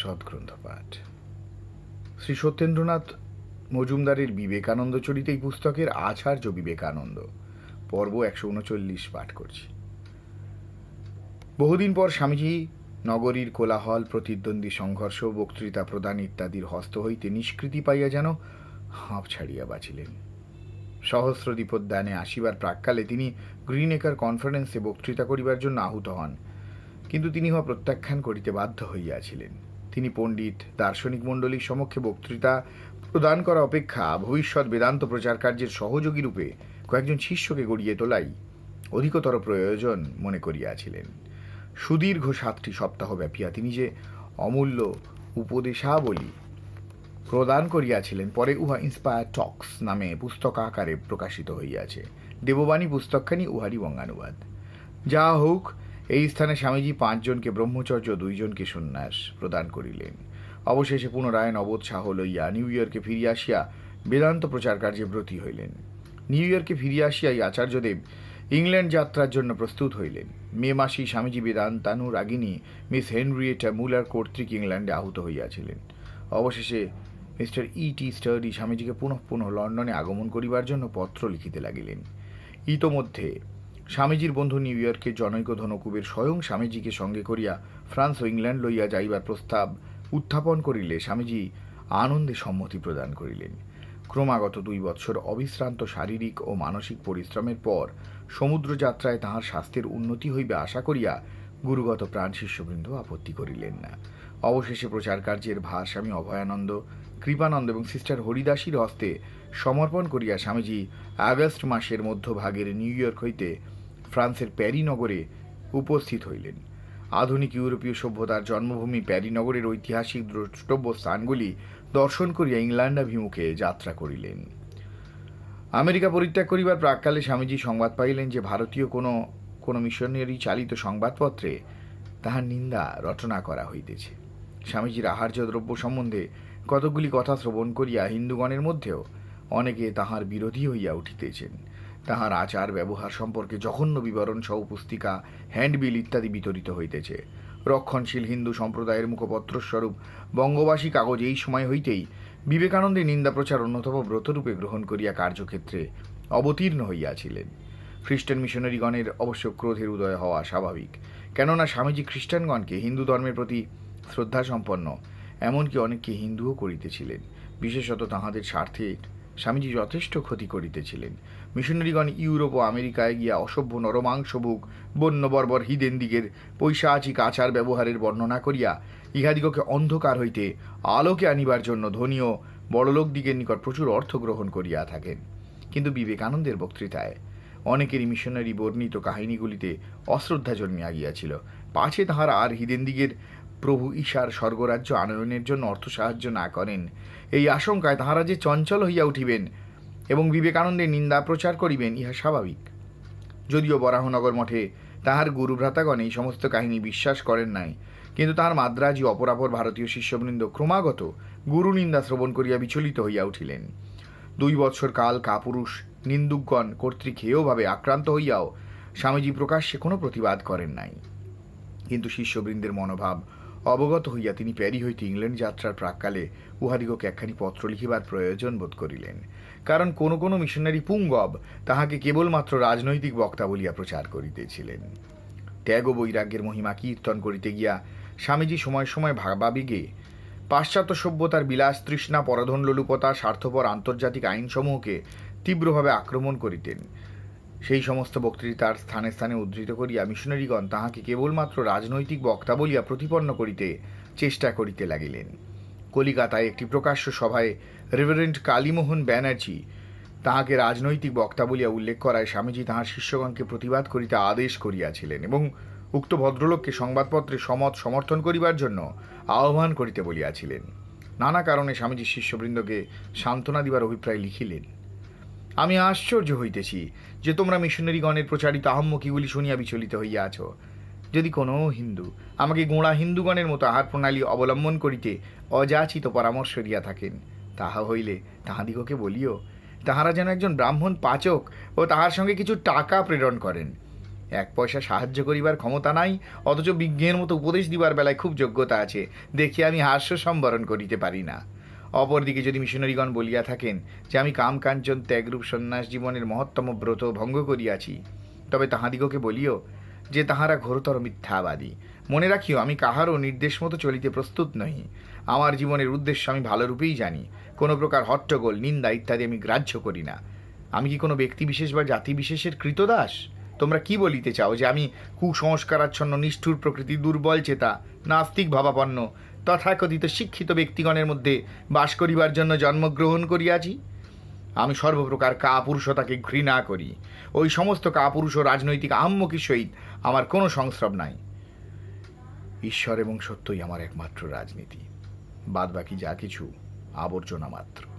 সৎগ্রন্থ পাঠ শ্রী সত্যেন্দ্রনাথ মজুমদারের বিবেকানন্দ চরিত এই পুস্তকের আচার্য বিবেকানন্দ। পর্ব একশো উনচল্লিশ পাঠ করছি। বহুদিন পর স্বামীজি নগরীর কোলাহল, প্রতিদ্বন্দ্বী, সংঘর্ষ, বক্তৃতা প্রদান ইত্যাদির হস্ত হইতে নিষ্কৃতি পাইয়া যেন হাঁপ ছাড়িয়া বাঁচিলেন। সহস্র দীপোদ্যানে আসিবার প্রাককালে তিনি গ্রিনেকার কনফারেন্সে বক্তৃতা করিবার জন্য আহুত হন। কিন্তু তিনি উহা প্রত্যাখ্যান করিতে বাধ্য হইয়াছিলেন। তিনি পণ্ডিত, দার্শনিক মণ্ডলীর সমক্ষে বক্তৃতা প্রদান করা অপেক্ষা ভবিষ্যৎ বেদান্ত প্রচার কার্যের সহযোগী রূপে কয়েকজন শিষ্যকে গড়িয়ে তোলাই অধিকতর প্রয়োজন মনে করিয়াছিলেন। সুদীর্ঘ সাতটি সপ্তাহ ব্যাপিয়া তিনি যে অমূল্য উপদেশাবলী প্রদান করিয়াছিলেন, পরে উহা ইন্সপায়ার টক্স নামে পুস্তক আকারে প্রকাশিত হইয়াছে। দেববাণী পুস্তকখানি উহারই বঙ্গানুবাদ। যা হোক এই স্থানে স্বামীজি পাঁচজনকে, ব্রহ্মচর্য দুইজনকে সন্ন্যাস প্রদান করিলেন। অবশেষে পুনরায় নবোৎসাহ লইয়া নিউ ইয়র্কে ফিরিয়া আসিয়া বেদান্ত প্রচার কার্যে ব্রতী হইলেন। নিউ ইয়র্কে ফিরিয়া আসিয়াই আচার্যদেব ইংল্যান্ড যাত্রার জন্য প্রস্তুত হইলেন। মে মাসেই স্বামীজি বেদান্তানু রাগিনী মিস হেনরিয়েটা মুলার কর্তৃক ইংল্যান্ডে আহত হইয়াছিলেন। অবশেষে মিস্টার ই টি স্টাডি স্বামীজিকে পুনঃ পুনঃ লন্ডনে আগমন করিবার জন্য পত্র লিখিতে লাগিলেন। ইতোমধ্যে স্বামীজির বন্ধু নিউ ইয়র্কের জনৈক ধনকুবের স্বয়ং স্বামীজিকে সঙ্গে করিয়া ফ্রান্স ও ইংল্যান্ড লইয়া যাইবার প্রস্তাব উত্থাপন করিলে স্বামীজি আনন্দে সম্মতি প্রদান করিলেন। ক্রমাগত দুই বৎসর অবিশ্রান্ত শারীরিক ও মানসিক পরিশ্রমের পর সমুদ্র যাত্রায় তাহার স্বাস্থ্যের উন্নতি হইবে আশা করিয়া গুরুগত প্রাণ শিষ্যবৃন্দ আপত্তি করিলেন না। অবশেষে প্রচার কার্যের ভার স্বামী অভয়ানন্দ, কৃপানন্দ এবং সিস্টার হরিদাসীর হস্তে সমর্পণ করিয়া স্বামীজি আগস্ট মাসের মধ্যভাগের নিউ ইয়র্ক হইতে ফ্রান্সের প্যারি নগরে উপস্থিত হইলেন। আধুনিক ইউরোপীয় সভ্যতার জন্মভূমি প্যারি নগরের ঐতিহাসিক দ্রষ্টব্য স্থানগুলি দর্শন করিয়া ইংল্যান্ডাভিমুখে যাত্রা করিলেন। আমেরিকা পরিত্যাগ করিবার প্রাককালে স্বামীজি সংবাদ পাইলেন যে, ভারতীয় কোনো কোনো মিশনারি চালিত সংবাদপত্রে তাহার নিন্দা রচনা করা হইতেছে। স্বামীজির আহার্য দ্রব্য সম্বন্ধে কতকগুলি কথা শ্রবণ করিয়া হিন্দুগণের মধ্যেও অনেকে তাহার বিরোধী হইয়া উঠিতেছেন। তাহার আচার ব্যবহার সম্পর্কে জঘন্য বিবরণ সহ পুস্তিকা, হ্যান্ডবিল ইত্যাদি বিতরিত হইতেছে। রক্ষণশীল হিন্দু সম্প্রদায়ের মুখপত্রস্বরূপ বঙ্গবাসী কাগজ এই সময় হইতেই বিবেকানন্দের নিন্দা প্রচার অন্যতম ব্রতরূপে গ্রহণ করিয়া কার্যক্ষেত্রে অবতীর্ণ হইয়াছিলেন। খ্রিস্টান মিশনারিগণের অবশ্য ক্রোধের উদয় হওয়া স্বাভাবিক। কেননা স্বামীজি খ্রিস্টানগণকে হিন্দু ধর্মের প্রতি শ্রদ্ধাসম্পন্ন, এমনকি অনেককে হিন্দুও করিতেছিলেন। বিশেষত তাহাদের স্বার্থে স্বামীজি যথেষ্ট ক্ষতি করিতেছিলেন। মিশনারিগণ ইউরোপ ও আমেরিকায় গিয়া অসভ্য নরমাংসভুক বর্বর হিদেন দিগের পৈশাচিক আচার ব্যবহারের বর্ণনা করিয়া ইহাদিগকে অন্ধকার হইতে আলোকে আনিবার জন্য ধনী ও বড়লোক দিগের নিকট প্রচুর অর্থ গ্রহণ করিয়া থাকেন। কিন্তু বিবেকানন্দের বক্তৃতায় অনেকেরই মিশনারি বর্ণিত কাহিনীগুলিতে অশ্রদ্ধা জন্মিয়া গিয়াছিল। পাছে তাহারা আর হিদেন্দিগের প্রভু ঈশার স্বর্গরাজ্য আনয়নের জন্য অর্থ সাহায্য না করেন। এই আশঙ্কায় তাহারা যে চঞ্চল হইয়া উঠিবেন এবং বিবেকানন্দের নিন্দা প্রচার করিবেন, ইহা স্বাভাবিক। যদিও বরাহনগর মঠে তাহার গুরুভ্রাতাগণ এই সমস্ত কাহিনী বিশ্বাস করেন নাই, কিন্তু তাহার মাদ্রাজি অপরাপর ভারতীয় শিষ্যবৃন্দ ক্রমাগত গুরু নিন্দা শ্রবণ করিয়া বিচলিত হইয়া উঠিলেন। দুই বৎসর কাল কাপুরুষ নিন্দুকগণ কর্তৃক হেয়ভাবে আক্রান্ত হইয়াও স্বামীজি প্রকাশ্যে কোনো প্রতিবাদ করেন নাই। কিন্তু শিষ্যবৃন্দের মনোভাব অবগত হইয়া তিনি প্যারি হইতে ইংল্যান্ড যাত্রার প্রাককালে উহাদিগকে একখানি পত্র লিখিবার প্রয়োজন বোধ করিলেন। কারণ কোনো কোনো মিশনারি পুঙ্গব তাহাকে কেবলমাত্র রাজনৈতিক বক্তা বলিয়া প্রচার করিতেছিলেন। ত্যাগ ও বৈরাগ্যের মহিমা কীর্তন করিতে গিয়া স্বামীজি সময় সময় ভাবাবিগে পাশ্চাত্য সভ্যতার বিলাস তৃষ্ণা পরাধন লোলুপতা স্বার্থপর আন্তর্জাতিক আইনসমূহকে তীব্রভাবে আক্রমণ করিতেন। সেই সমস্ত বক্তৃতার স্থানে স্থানে উদ্ধৃত করিয়া মিশনারিগণ তাহাকে কেবলমাত্র রাজনৈতিক বক্তা বলিয়া প্রতিপন্ন করিতে চেষ্টা করিতে লাগিলেন। কলিকাতায় একটি প্রকাশ্য সভায় রেভারেন্ট কালীমোহন ব্যানার্জি তাহাকে রাজনৈতিক বক্তা বলিয়া উল্লেখ করায় স্বামীজি তাহার শিষ্যগণকে প্রতিবাদ করিতে আদেশ করিয়াছিলেন এবং উক্ত ভদ্রলোককে সংবাদপত্রে সমত সমর্থন করিবার জন্য আহ্বান করিতে বলিয়াছিলেন। নানা কারণে স্বামীজি শিষ্যবৃন্দকে সান্ত্বনা দিবার অভিপ্রায় লিখিলেন। আমি আশ্চর্য হইতেছি যে তোমরা মিশনারিগণের প্রচারিত আহম্মকিগুলি শুনিয়া বিচলিত হইয়া আছো। যদি কোনো হিন্দু আমাকে গোঁড়া হিন্দুগণের মতো আহার প্রণালী অবলম্বন করিতে অযাচিত পরামর্শ দিয়া থাকেন, তাহা হইলে তাহাদিগকে বলিও, তাহারা যেন একজন ব্রাহ্মণ পাচক ও তাহার সঙ্গে কিছু টাকা প্রেরণ করেন। এক পয়সা সাহায্য করিবার ক্ষমতা নাই, অথচ বিজ্ঞের মতো উপদেশ দিবার বেলায় খুব যোগ্যতা আছে, দেখে আমি হাস্য সম্বরণ করিতে পারি না। অপরদিকে যদি মিশনারিগণ বলিয়া থাকেন যে আমি কামকাঞ্চন ত্যাগরূপ সন্ন্যাস জীবনের মহত্তম ব্রত ভঙ্গ করিয়াছি, তবে তাহাদিগকে বলিও যে তাহারা ঘোরতর মিথ্যাবাদী। মনে রাখিও, আমি কাহারও নির্দেশ মতো চলিতে প্রস্তুত নহি। আমার জীবনের উদ্দেশ্য আমি ভালোরূপেই জানি। কোনো প্রকার হট্টগোল, নিন্দা ইত্যাদি আমি গ্রাহ্য করি না। আমি কি কোনো ব্যক্তি বিশেষ বা জাতি বিশেষের কৃতদাস? তোমরা কি বলিতে চাও যে আমি কুসংস্কারাচ্ছন্ন, নিষ্ঠুর প্রকৃতি, দুর্বল চেতা, নাস্তিক ভাবাপন্ন তথাকথিত শিক্ষিত ব্যক্তিগণের মধ্যে বাস করিবার জন্য জন্মগ্রহণ করিয়াছি আমি সর্বপ্রকার কাপুরুষতাকে ঘৃণা করি। ওই সমস্ত কাপুরুষ ও রাজনৈতিক আহম্মকির সহিত আমার কোনো সংস্রব নাই। ঈশ্বর এবং সত্যই আমার একমাত্র রাজনীতি। বাদ বাকি যা কিছু আবর্জনা মাত্র।